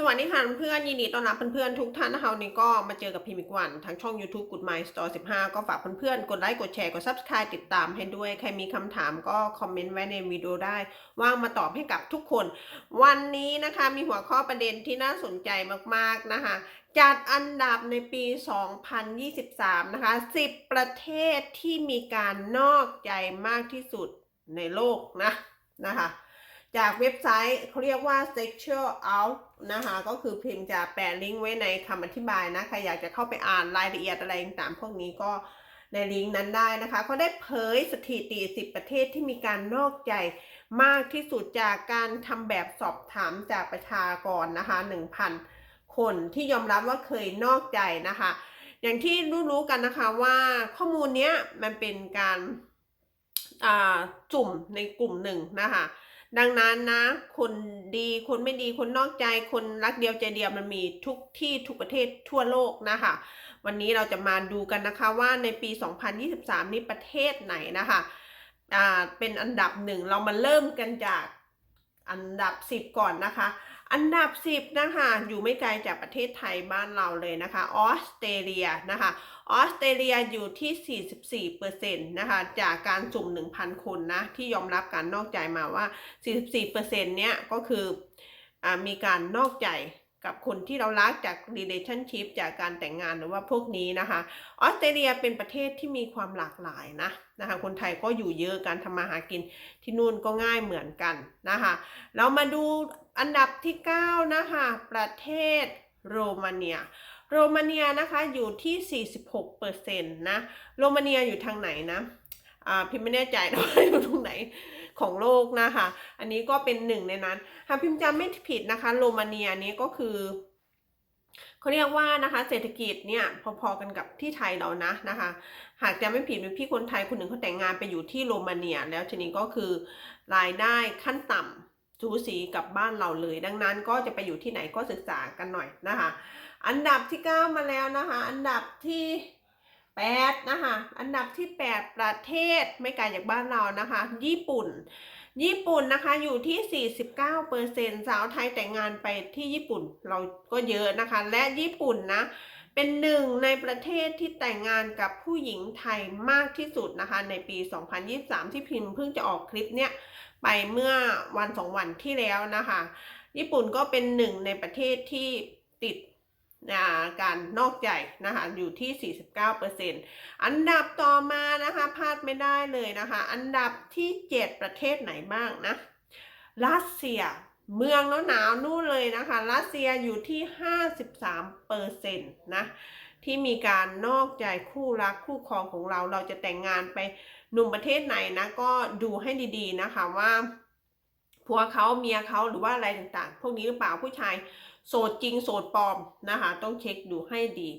สวัสดีค่ะเพื่อนยินดีต้อนรับเพื่อนๆทุกท่านนะคะวันนี้ก็มาเจอกับพิมพ์อีกวันทางช่อง YouTube Good Mind Store 15 ก็ฝากเพื่อนๆกดไลค์กดแชร์กด Subscribe ติดตามให้ด้วย ใครมีคำถามก็คอมเมนต์ไว้ในวิดีโอได้ ว่างมาตอบให้กับทุกคน วันนี้นะคะมีหัวข้อประเด็นที่น่าสนใจมากๆนะคะ จัดอันดับในปี 2023 นะคะ 10 ประเทศที่มีการนอกใจมากที่สุดในโลกนะนะคะ จากเว็บไซต์เขาเรียกว่า sexual out นะคะ ก็คือพิมพ์จะแปะลิงก์ไว้ในคำอธิบายนะ ใครอยากจะเข้าไปอ่านรายละเอียดอะไรต่างๆพวกนี้ก็ในลิงก์นั้นได้นะคะเขาได้เผยสถิติ 10 ประเทศที่มีการนอกใจมากที่สุดจากการทำแบบสอบถามจากประชากรนะคะ 1,000 คนที่ยอมรับว่าเคยนอกใจนะคะ อย่างที่รู้ๆกันนะคะว่าข้อมูลเนี้ยมันเป็นการจุ่มในกลุ่มหนึ่งนะคะ ดังนั้นนะ คนดีคนไม่ดีคนนอกใจคนรักเดียวใจเดียวมันมีทุกที่ทุกประเทศทั่วโลกนะคะ วันนี้เราจะมาดูกันนะคะว่าในปี 2023 นี้ประเทศไหนนะคะอ่าเป็นอันดับหนึ่งเรามาเริ่มกันจากอันดับ 10 ก่อนนะคะ อันดับ 10 นะคะ อยู่ไม่ไกลจากประเทศไทยบ้านเราเลยนะคะ ออสเตรเลียนะคะ ออสเตรเลียอยู่ที่ 44%นะคะ จากการสุ่ม 1,000 คนนะ ที่ยอมรับการนอกใจมาว่า 44%เนี้ยก็คืออมีการนอกใจกับคนที่เรารักจาก relationship จากการแต่งงานหรือว่าพวกนี้นะคะ ออสเตรเลียเป็นประเทศที่มีความหลากหลายนะนะคะ คนไทยก็อยู่เยอะการทำมาหากินที่นู่นก็ง่ายเหมือนกันนะคะ เรามาดู อันดับที่ 9 นะคะประเทศโรมาเนีย โรมาเนียนะคะอยู่ที่ 46%นะ โรมาเนียอยู่ทางไหนนะ อ่าพิมไม่แน่ใจนะว่าอยู่ตรงไหนของโลกนะคะ อันนี้ก็เป็นหนึ่งในนั้น หากพิมจำไม่ผิดนะคะ โรมาเนียนี้ก็คือเขาเรียกว่านะคะเศรษฐกิจเนี่ยพอๆกันกับที่ไทยเรานะนะคะ หากจำไม่ผิดมีพี่คนไทยคนหนึ่งเขาแต่งงานไปอยู่ที่โรมาเนีย แล้วทีนี้ก็คือรายได้ขั้นต่ำ สูสีกับบ้านเราเลย ดังนั้นก็จะไปอยู่ที่ไหนก็ศึกษากันหน่อยนะคะ อันดับที่ 9 มาแล้วนะคะ อันดับที่8นะคะ อันดับที่ 8 ประเทศไม่ไกลจากบ้านเรานะคะ ญี่ปุ่น ญี่ปุ่นนะคะอยู่ที่ 49%สาวไทยแต่งงานไปที่ญี่ปุ่นเราก็เยอะนะคะ และญี่ปุ่นนะ เป็นหนึ่งในประเทศที่แต่งงานกับผู้หญิงไทยมากที่สุดนะคะ ในปี 2023 ที่พิมพ์เพิ่งจะออกคลิปเนี้ยไปเมื่อวันสองวันที่แล้วนะคะ ญี่ปุ่นก็เป็นหนึ่งในประเทศที่ติดการนอกใจนะคะอยู่ที่ 49%อันดับต่อมานะคะพลาดไม่ได้เลยนะคะ อันดับที่ 7 ประเทศไหนบ้างนะ รัสเซีย เมืองแล้วหนาวนู่นเลยนะคะ รัสเซียอยู่ที่ 53%นะ ที่มีการนอกใจคู่รักคู่ครองของเรา เราจะแต่งงานไปหนุ่มประเทศไหนนะ ก็ดูให้ดีๆนะคะว่าผัวเขาเมียเขาหรือว่าอะไรต่างๆ พวกนี้หรือเปล่าผู้ชายโสดจริงโสดปลอมนะคะ ต้องเช็คดูให้ดี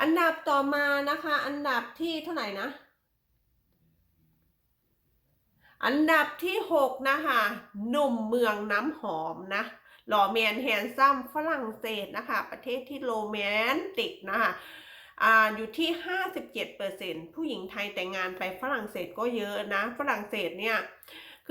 อันดับต่อมานะคะ อันดับที่เท่าไหร่นะ อันดับที่ 6 นะคะหนุ่มเมืองน้ำหอมนะหล่อแมนแฮนซัมฝรั่งเศสนะคะ ประเทศที่โรแมนติกนะคะอ่าอยู่ที่ 57%ผู้หญิงไทยแต่งงานไปฝรั่งเศสก็เยอะนะ ฝรั่งเศสเนี่ย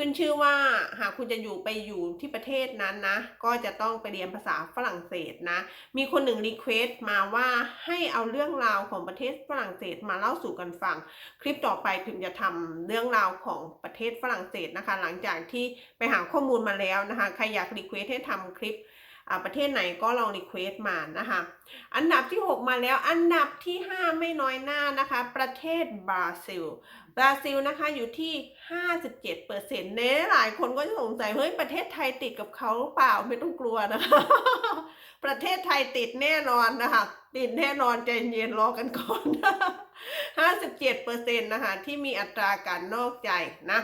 ขึ้นชื่อว่าหากคุณจะอยู่ไปอยู่ที่ประเทศนั้นนะ ก็จะต้องไปเรียนภาษาฝรั่งเศสนะ มีคนหนึ่งรีเควสต์มาว่าให้เอาเรื่องราวของประเทศฝรั่งเศสมาเล่าสู่กันฟัง คลิปต่อไปพิมจะทำเรื่องราวของประเทศฝรั่งเศสนะคะ หลังจากที่ไปหาข้อมูลมาแล้วนะคะ ใครอยากรีเควสต์ให้ทำคลิป ประเทศไหนก็ลองรีเควสต์มานะคะ อันดับที่ 6 มาแล้วอันดับที่ 5 ไม่น้อยหน้านะคะ ประเทศบราซิล บราซิลนะคะอยู่ที่ 57%เนยหลายคนก็จะสงสัยเฮ้ยประเทศไทยติดกับเขาหรือเปล่าไม่ต้องกลัวนะคะประเทศไทยติดแน่นอนนะคะติดแน่นอนใจเย็นรอกันก่อน 57%นะคะที่มีอัตราการนอกใจนะ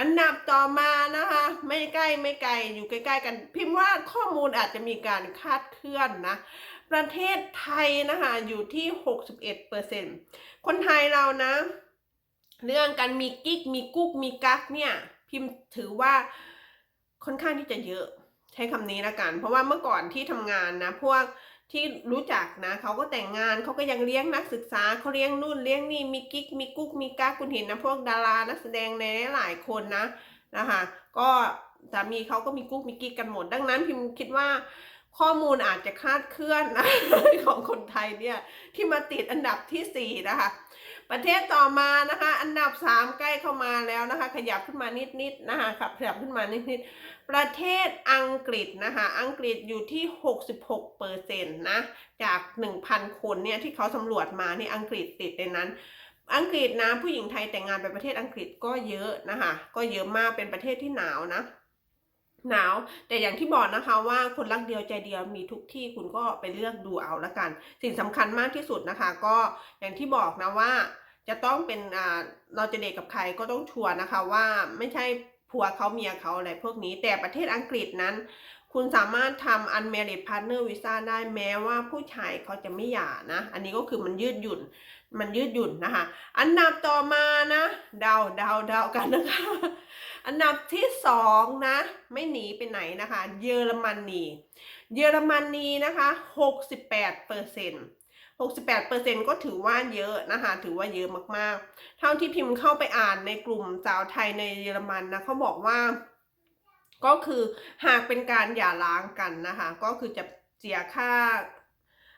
อันดับต่อมานะคะ ไม่ใกล้ไม่ไกลอยู่ใกล้ๆกัน พิมพ์ว่าข้อมูลอาจจะมีการคาดเคลื่อนนะ ประเทศไทยนะคะอยู่ที่ 61%คนไทยเรานะ เรื่องการมีกิ๊กมีกุ๊กมีกักเนี่ย พิมพ์ถือว่าค่อนข้างที่จะเยอะใช้คำนี้ละกัน เพราะว่าเมื่อก่อนที่ทำงานนะ พวก ที่รู้จักนะเขาก็แต่งงานเขาก็ยังเลี้ยงนักศึกษาเขาเลี้ยงนู่นเลี้ยงนี่มีกิ๊กมีกุ๊กมีก้าคุณเห็นนะพวกดารานักแสดงในหลายคนนะนะคะก็สามีเขาก็มีกุ๊กมีกิ๊กกันหมด ดังนั้นพิมคิดว่าข้อมูลอาจจะคลาดเคลื่อนนะของคนไทยเนี่ยที่มาติดอันดับที่สี่นะคะ ประเทศต่อมานะคะ อันดับสามใกล้เข้ามาแล้วนะคะ ขยับขึ้นมานิดๆนะคะขับขยับขึ้นมานิดๆประเทศอังกฤษนะคะ อังกฤษอยู่ที่ 66เปอร์เซ็นต์นะ จาก 1,000 คนเนี่ยที่เขาสำรวจมานี่อังกฤษติดในนั้น อังกฤษนะผู้หญิงไทยแต่งงานไปประเทศอังกฤษก็เยอะนะคะ ก็เยอะมากเป็นประเทศที่หนาวนะ หนาว แต่อย่างที่บอกนะคะว่าคนรักเดียวใจเดียวมีทุกที่คุณก็ไปเลือกดูเอาละกัน สิ่งสำคัญมากที่สุดนะคะ ก็อย่างที่บอกนะว่า จะต้องเป็นอ่าเราจะเดทกับใครก็ต้องชัวร์นะคะว่าไม่ใช่ผัวเขาเมียเขาอะไรพวกนี้ แต่ประเทศอังกฤษนั้น คุณสามารถทำ unmarried partner visa ได้แม้ว่าผู้ชายเขาจะไม่หย่านะ อันนี้ก็คือมันยืดหยุ่น มันยืดหยุ่นนะคะ อันดับต่อมานะเดาเดาเดากันนะคะ อันดับที่สองนะ ไม่หนีไปไหนนะคะ เยอรมนีเยอรมนีนะคะ68เปอร์เซ็นต์68เปอร์เซ็นต์ก็ถือว่าเยอะนะคะ ถือว่าเยอะมากๆ เท่าที่พิมพ์เข้าไปอ่านในกลุ่มสาวไทยในเยอรมันนะเขาบอกว่า ก็คือหากเป็นการหย่าร้างกันนะคะ ก็คือจะเสียค่า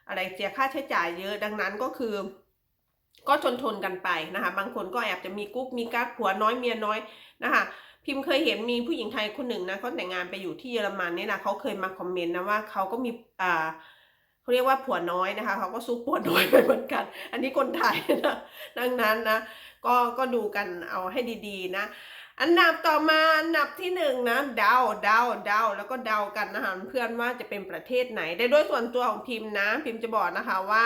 อะไรเสียค่าใช้จ่ายเยอะดังนั้นก็คือ ก็ทนทนกันไปนะคะ บางคนก็แอบจะมีกุ๊กมีกั๊กผัวน้อยเมียน้อยนะคะพิมพ์เคยเห็นมีผู้หญิงไทยคนหนึ่งนะเขาแต่งงานไปอยู่ที่เยอรมันเนี่ยนะเขาเคยมาคอมเมนต์นะว่าเขาก็มีอ่าเขาเรียกว่าผัวน้อยนะคะเขาก็ซุกผัวน้อยไปเหมือนกัน อันนี้คนไทยนะดังนั้นนะ ก็ก็ดูกันเอาให้ดีๆนะอันดับต่อมาอันดับที่หนึ่งนะเดาเดาเดาแล้วก็เดากันนะคะเพื่อนว่าจะเป็นประเทศไหนแต่โดยส่วนตัวของพิมพ์นะ พิมพ์จะบอกนะคะว่า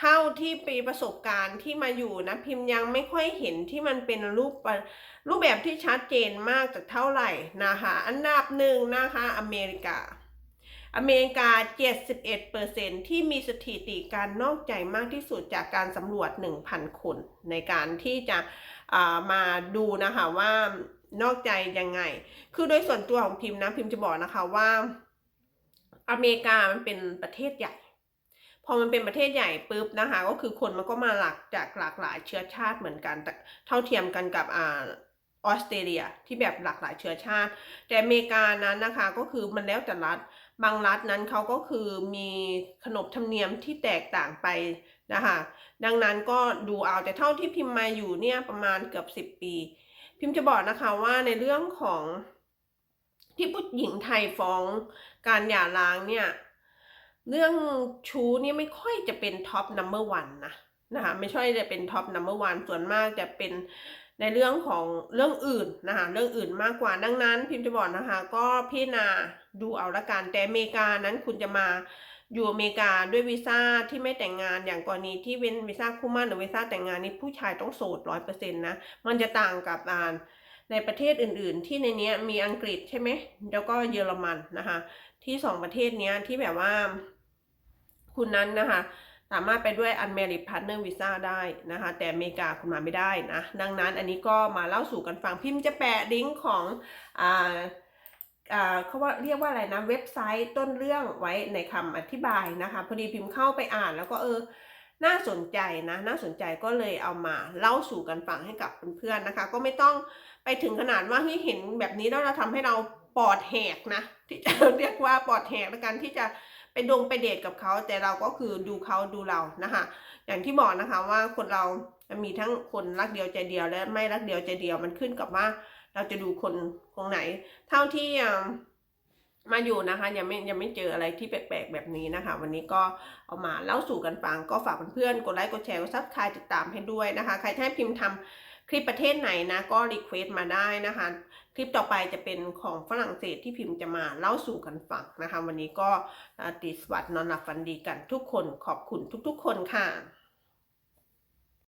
เท่าที่ปีประสบการณ์ที่มาอยู่นะพิมพ์ยังไม่ค่อยเห็นที่มันเป็นรูปรูปแบบที่ชัดเจนมากจากเท่าไหร่นะคะอันดับหนึ่งนะคะอเมริกา อเมริกา 71%ที่มีสถิติการนอกใจมากที่สุดจากการสำรวจ 1,000 คน ในการที่จะามาดูนะคะว่านอกใจยังไง คือโดยส่วนตัวของพิมพ์นะพิมพ์จะบอกนะคะว่า อเมริกามันเป็นประเทศใหญ่ พอมันเป็นประเทศใหญ่ปุ๊บนะคะ ก็คือคนมันก็มาหลักจากหลากหลายเชื้อชาติเหมือนกันแต่เท่าเทียมกันกับอ่าออสเตรเลียที่แบบหลากหลายเชื้อชาติ แต่อเมริกานั้นนะคะก็คือมันแล้วแต่รัฐบางรัฐนั้นเขาก็คือมีขนบธรรมเนียมที่แตกต่างไปนะคะดังนั้นก็ดูเอาแต่เท่าที่พิมพ์มาอยู่เนี่ยประมาณเกือบสิบ10ปี พิมพ์จะบอกนะคะว่าในเรื่องของที่ผู้หญิงไทยฟ้องการหย่าร้างเนี่ย เรื่องชู้นี่ไม่ค่อยจะเป็นท็อปนัมเบอร์วันนะนะคะไม่ใช่จะเป็นท็อปนัมเบอร์วันส่วนมากจะเป็นในเรื่องของเรื่องอื่นนะคะเรื่องอื่นมากกว่าดังนั้น พิมพ์จะบอกนะคะ ก็พิจารณาดูเอาละกันแต่อเมริกานั้นคุณจะมาอยู่อเมริกาด้วยวีซ่าที่ไม่แต่งงานอย่างกรณีที่เป็นวีซ่าคู่มั่นหรือวีซ่าแต่งงานนี่ผู้ชายต้องโสดร้อยเปอร์เซ็นต์นะมันจะต่างกับอ่าในประเทศอื่น ๆ ที่ในนี้มีอังกฤษใช่ไหมแล้วก็เยอรมันนะคะที่สองประเทศนี้ที่แบบว่า คุณนั้นนะคะสามารถไปด้วย unmarried partner visa ได้นะคะ แต่อเมริกาคุณมาไม่ได้นะ ดังนั้นอันนี้ก็มาเล่าสู่กันฟังพิมพ์จะแปะลิงก์ของอ่าอ่าเขาว่าเรียกว่าอะไรนะ เว็บไซต์ต้นเรื่องไว้ในคำอธิบายนะคะ พอดีพิมพ์เข้าไปอ่านแล้วก็เออ น่าสนใจนะ น่าสนใจก็เลยเอามาเล่าสู่กันฟังให้กับเพื่อนๆนะคะ ก็ไม่ต้องไปถึงขนาดว่าเฮ้ยเห็นแบบนี้แล้วเราทำให้เราปอดแหกนะที่จะเรียกว่าปอดแหกในการที่จะ ดงไปเดทกับเขาแต่เราก็คือดูเขาดูเรานะคะอย่างที่บอกนะคะว่าคนเรามีทั้งคนรักเดียวใจเดียวและไม่รักเดียวใจเดียวมันขึ้นกับว่า เราจะดูคนตรงไหน เท่าที่มาอยู่นะคะยังไม่ยังไม่เจออะไรที่แปลกๆแบบนี้นะคะ วันนี้ก็เอามาเล่าสู่กันฟังก็ฝากเพื่อนๆกดไลค์กดแชร์กดซับสไครต์ติดตามให้ด้วยนะคะ ใครที่ให้พิมพ์ทำ คลิปประเทศไหนนะก็รีเควสต์มาได้นะคะ คลิปต่อไปจะเป็นของฝรั่งเศสที่พิมพ์จะมาเล่าสู่กันฟังนะคะ วันนี้ก็ติสวัสดนอนหลับฝันดีกันทุกคนขอบคุณทุกๆ คนค่ะ